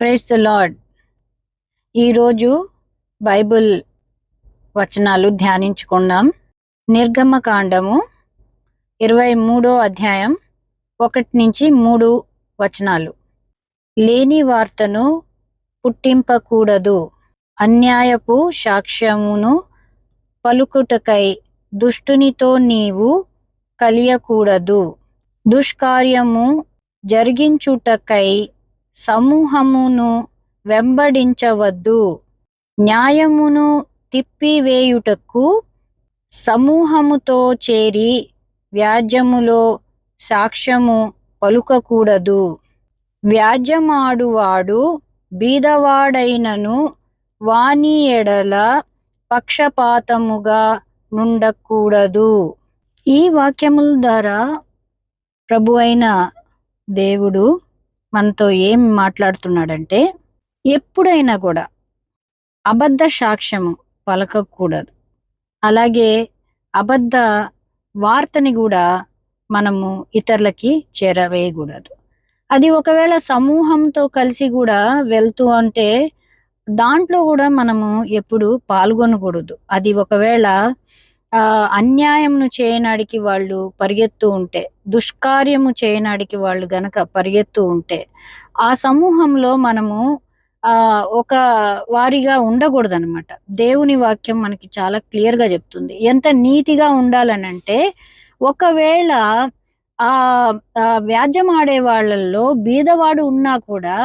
Price the lord ఈరోజు Bible వచనాలు ధ్యానించుకుందాం. నిర్గమకాండము ఇరవై మూడో అధ్యాయం ఒకటి నుంచి మూడు వచనాలు. లేని వార్తను పుట్టింపకూడదు. అన్యాయపు సాక్ష్యమును పలుకుటకై దుష్టునితో నీవు కలియకూడదు. దుష్కార్యము జరిగించుటకై సమూహమును వెంబడించవద్దు. న్యాయమును తిప్పివేయుటకు సమూహముతో చేరి వ్యాజ్యములో సాక్ష్యము పలుకకూడదు. వ్యాజ్యమాడువాడు బీదవాడైనను వాని ఎడల పక్షపాతముగా నుండకూడదు. ఈ వాక్యముల ద్వారా ప్రభు అయిన దేవుడు మనతో ఏం మాట్లాడుతున్నాడంటే ఎప్పుడైనా కూడా అబద్ధ సాక్ష్యము పలకకూడదు. అలాగే అబద్ధ వార్తని కూడా మనము ఇతరులకి చేరవేయకూడదు. అది ఒకవేళ సమూహంతో కలిసి కూడా వెళ్తూ అంటే దాంట్లో కూడా మనము ఎప్పుడు పాల్గొనకూడదు. అది ఒకవేళ అన్యాయమును చేయనాడికి వాళ్ళు పరిగెత్తు ఉంటే దుష్కార్యము చేయనాడికి వాళ్ళు గనక పరిగెత్తు ఉంటే ఆ సమూహంలో మనము ఆ ఒక వారిగా ఉండకూడదనమాట దేవుని వాక్యం మనకి చాలా క్లియర్గా చెప్తుంది. ఎంత నీతిగా ఉండాలనంటే ఒకవేళ ఆ వ్యాజ్యం ఆడే వాళ్ళల్లో బీదవాడు ఉన్నా కూడా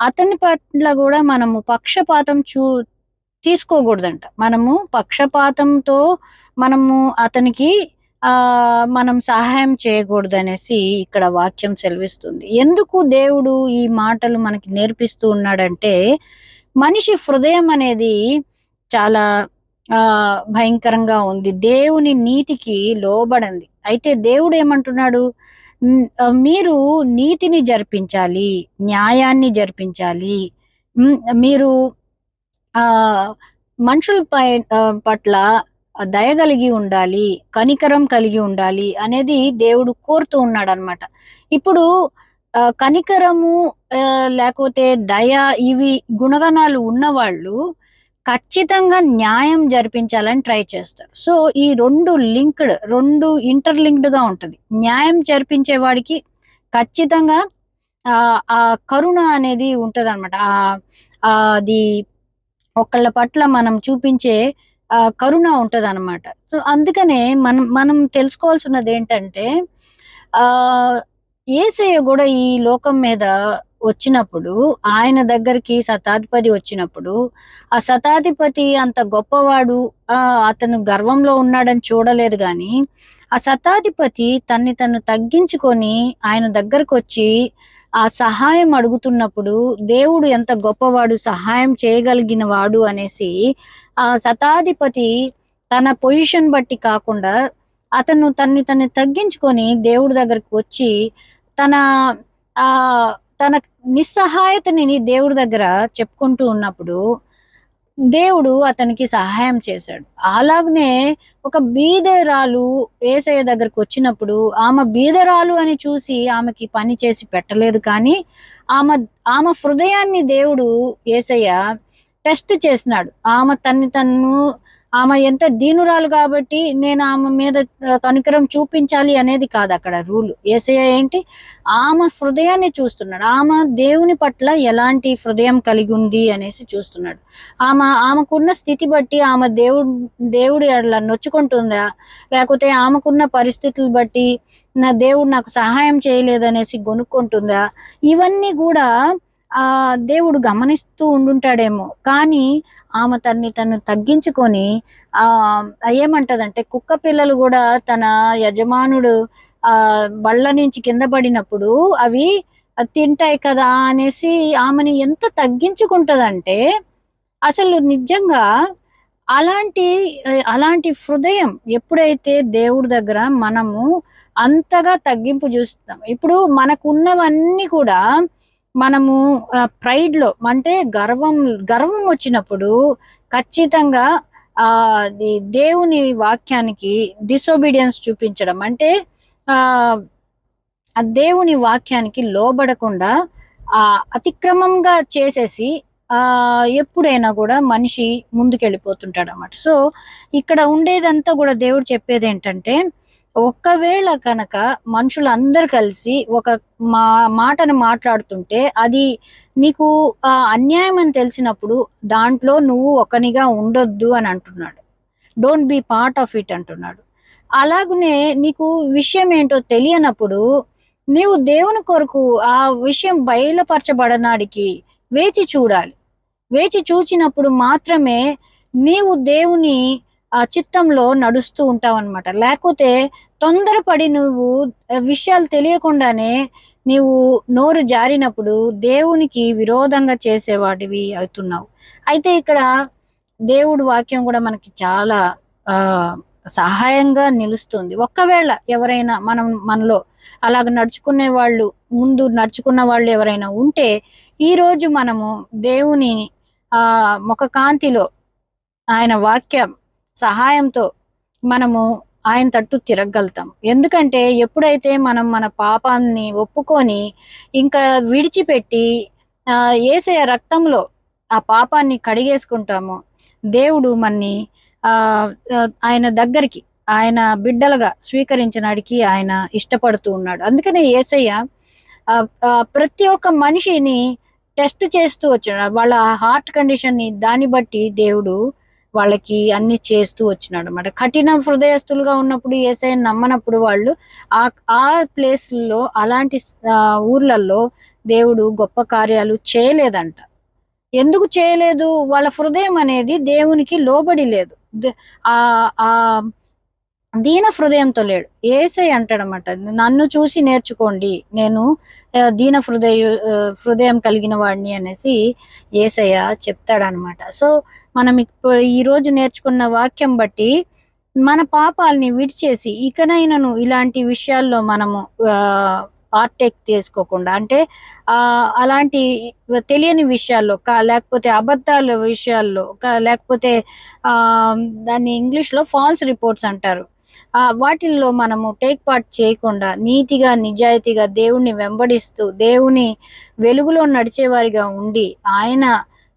అతని పట్ల కూడా మనము పక్షపాతం చూ తీసుకోకూడదంట. మనము పక్షపాతంతో మనము అతనికి ఆ మనం సహాయం చేయకూడదు అనేసి ఇక్కడ వాక్యం సెలవిస్తుంది. ఎందుకు దేవుడు ఈ మాటలు మనకి నేర్పిస్తూ ఉన్నాడంటే మనిషి హృదయం అనేది చాలా ఆ భయంకరంగా ఉంది. దేవుని నీతికి లోబడింది. అయితే దేవుడు ఏమంటున్నాడు? మీరు నీతిని జరిపించాలి న్యాయాన్ని జరిపించాలి. మీరు ఆ మనుషుల పై పట్ల దయ కలిగి ఉండాలి కనికరం కలిగి ఉండాలి అనేది దేవుడు కోరుతూ ఉన్నాడు అనమాట ఇప్పుడు కనికరము లేకపోతే దయ ఇవి గుణగణాలు ఉన్నవాళ్ళు ఖచ్చితంగా న్యాయం జరిపించాలని ట్రై చేస్తారు. సో ఈ రెండు లింక్డ్ రెండు ఇంటర్లింక్డ్గా ఉంటుంది. న్యాయం జరిపించే వాడికి ఖచ్చితంగా ఆ ఆ కరుణ అనేది ఉంటుంది అనమాట అది ఒకళ్ళ పట్ల మనం చూపించే కరుణ ఉంటది అనమాట సో అందుకనే మనం మనం తెలుసుకోవాల్సినది ఏంటంటే ఆ ఏసయ్య కూడా ఈ లోకం మీద వచ్చినప్పుడు ఆయన దగ్గరికి శతాధిపతి వచ్చినప్పుడు ఆ శతాధిపతి అంత గొప్పవాడు అతను గర్వంలో ఉన్నాడని చూడలేదు గాని ఆ శతాధిపతి తన్ని తను తగ్గించుకొని ఆయన దగ్గరకు వచ్చి ఆ సహాయం అడుగుతున్నప్పుడు దేవుడు ఎంత గొప్పవాడు సహాయం చేయగలిగిన వాడు అనేసి ఆ శతాధిపతి తన పొజిషన్ బట్టి కాకుండా అతను తన్ని తన్ని తగ్గించుకొని దేవుడి దగ్గరకు వచ్చి తన ఆ తన నిస్సహాయతని దేవుడి దగ్గర చెప్పుకుంటూ ఉన్నప్పుడు దేవుడు అతనికి సహాయం చేశాడు. అలాగనే ఒక బీదరాలు ఏసయ్య దగ్గరకు వచ్చినప్పుడు ఆమె బీదరాలు అని చూసి ఆమెకి పని చేసి పెట్టలేదు కానీ ఆమె ఆమె హృదయాన్ని దేవుడు ఏసయ్య టెస్ట్ చేసినాడు. ఆమె తన్ని తను ఆమె ఎంత దీనురాలు కాబట్టి నేను ఆమె మీద కనికరం చూపించాలి అనేది కాదు అక్కడ రూల్. ఏసయ్య ఏంటి? ఆమె హృదయాన్ని చూస్తున్నాడు. ఆమె దేవుని పట్ల ఎలాంటి హృదయం కలిగి ఉంది అనేసి చూస్తున్నాడు. ఆమె ఆమెకున్న స్థితి బట్టి ఆమె దేవుడు దేవుడు అట్లా నొచ్చుకుంటుందా? లేకపోతే ఆమెకున్న పరిస్థితులు బట్టి నా దేవుడు నాకు సహాయం చేయలేదనేసి కొనుక్కుంటుందా ఇవన్నీ కూడా ఆ దేవుడు గమనిస్తూ ఉండుంటాడేమో. కానీ ఆమె తన్ని తను తగ్గించుకొని ఆ ఏమంటదంటే కుక్క పిల్లలు కూడా తన యజమానుడు ఆ బళ్ళ నుంచి కింద పడినప్పుడు అవి తింటాయి కదా అనేసి ఆమెని ఎంత తగ్గించుకుంటదంటే అసలు నిజంగా అలాంటి అలాంటి హృదయం ఎప్పుడైతే దేవుడి దగ్గర మనము అంతగా తగ్గింపు చూస్తాం ఇప్పుడు మనకున్నవన్నీ కూడా మనము ప్రైడ్లో అంటే గర్వం గర్వం వచ్చినప్పుడు ఖచ్చితంగా ఆ దేవుని వాక్యానికి డిసోబీడియన్స్ చూపించడం. అంటే ఆ దేవుని వాక్యానికి లోబడకుండా ఆ అతిక్రమంగా చేసేసి ఆ ఎప్పుడైనా కూడా మనిషి ముందుకెళ్ళిపోతుంటాడు అన్నమాట సో ఇక్కడ ఉండేదంతా కూడా దేవుడు చెప్పేది ఏంటంటే ఒక్కవేళ కనుక మనుషులందరూ కలిసి ఒక మా మాటను మాట్లాడుతుంటే అది నీకు ఆ అన్యాయం అని తెలిసినప్పుడు దాంట్లో నువ్వు ఒకనిగా ఉండొద్దు అని అంటున్నాడు. Don't be part of it అంటున్నాడు. అలాగనే నీకు విషయం ఏంటో తెలియనప్పుడు నీవు దేవుని కొరకు ఆ విషయం బయలుపరచబడనాడికి వేచి చూడాలి. వేచి చూచినప్పుడు మాత్రమే నీవు దేవుని ఆ చిత్తంలో నడుస్తూ ఉంటావు అనమాట లేకపోతే తొందరపడి నువ్వు విషయాలు తెలియకుండానే నీవు నోరు జారినప్పుడు దేవునికి విరోధంగా చేసేవాటివి అవుతున్నావు. అయితే ఇక్కడ దేవుడు వాక్యం కూడా మనకి చాలా ఆ సహాయంగా నిలుస్తుంది. ఒక్కవేళ ఎవరైనా మనం మనలో అలాగ నడుచుకునే వాళ్ళు ముందు నడుచుకున్న వాళ్ళు ఎవరైనా ఉంటే ఈ రోజు మనము దేవుని ఆ ముఖ కాంతిలో ఆయన వాక్యం సహాయంతో మనము ఆయన తట్టు తిరగలుగుతాం ఎందుకంటే ఎప్పుడైతే మనం మన పాపాన్ని ఒప్పుకొని ఇంకా విడిచిపెట్టి ఆ రక్తంలో ఆ పాపాన్ని కడిగేసుకుంటామో దేవుడు మన్ని ఆయన దగ్గరికి ఆయన బిడ్డలుగా స్వీకరించడానికి ఆయన ఇష్టపడుతూ ఉన్నాడు. అందుకనే ఏసయ్య ప్రతి ఒక్క మనిషిని టెస్ట్ చేస్తూ వచ్చాడు. వాళ్ళ హార్ట్ కండిషన్ని దాన్ని బట్టి దేవుడు వాళ్ళకి అన్ని చేస్తూ వచ్చినాడు అనమాట కఠిన హృదయస్తులుగా ఉన్నప్పుడు ఏసఐ నమ్మనప్పుడు వాళ్ళు ఆ ఆ ప్లేస్లో అలాంటి ఆ, ఊర్లలో దేవుడు గొప్ప కార్యాలు చేయలేదంట. ఎందుకు చేయలేదు? వాళ్ళ హృదయం అనేది దేవునికి లోబడి లేదు. ఆ ఆ దీన హృదయంతో లేడు. ఏసై అంటాడనమాట నన్ను చూసి నేర్చుకోండి. నేను దీన హృదయ హృదయం కలిగిన వాడిని అనేసి ఏసయ్య చెప్తాడనమాట. సో మనం ఇప్పుడు ఈ రోజు నేర్చుకున్న వాక్యం బట్టి మన పాపాలని విడిచేసి ఇకనైనాను ఇలాంటి విషయాల్లో మనము పార్టేక్ తీసుకోకుండా అంటే అలాంటి తెలియని విషయాల్లో కా- లేకపోతే అబద్ధాల విషయాల్లో లేకపోతే ఆ దాన్ని ఇంగ్లీష్లో ఫాల్స్ రిపోర్ట్స్ అంటారు. వాటిల్లో మనము టేక్ పార్ట్ చేయకుండా నీతిగా నిజాయితీగా దేవుణ్ణి వెంబడిస్తూ దేవుని వెలుగులో నడిచేవారిగా ఉండి ఆయన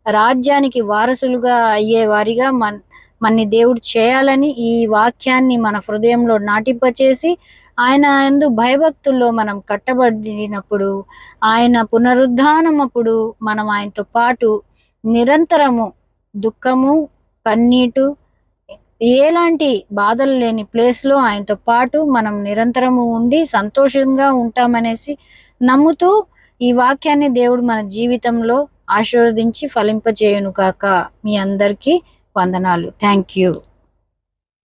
రాజ్యానికి వారసులుగా అయ్యేవారిగా మన్ మన మన్ని దేవుడు చేయాలని ఈ వాక్యాన్ని మన హృదయంలో నాటింపచేసి ఆయన ఎందు భయభక్తుల్లో మనం కట్టబడినప్పుడు ఆయన పునరుద్ధానం అప్పుడు మనం ఆయనతో పాటు నిరంతరము దుఃఖము కన్నీటు ఎలాంటి బాధలు లేని ప్లేస్లో ఆయనతో పాటు మనం నిరంతరము ఉండి సంతోషంగా ఉంటామనేసి నమ్ముతూ ఈ వాక్యాన్ని దేవుడు మన జీవితంలో ఆశీర్వదించి ఫలింపజేయును కాక మీ అందరికీ వందనాలు. Thank you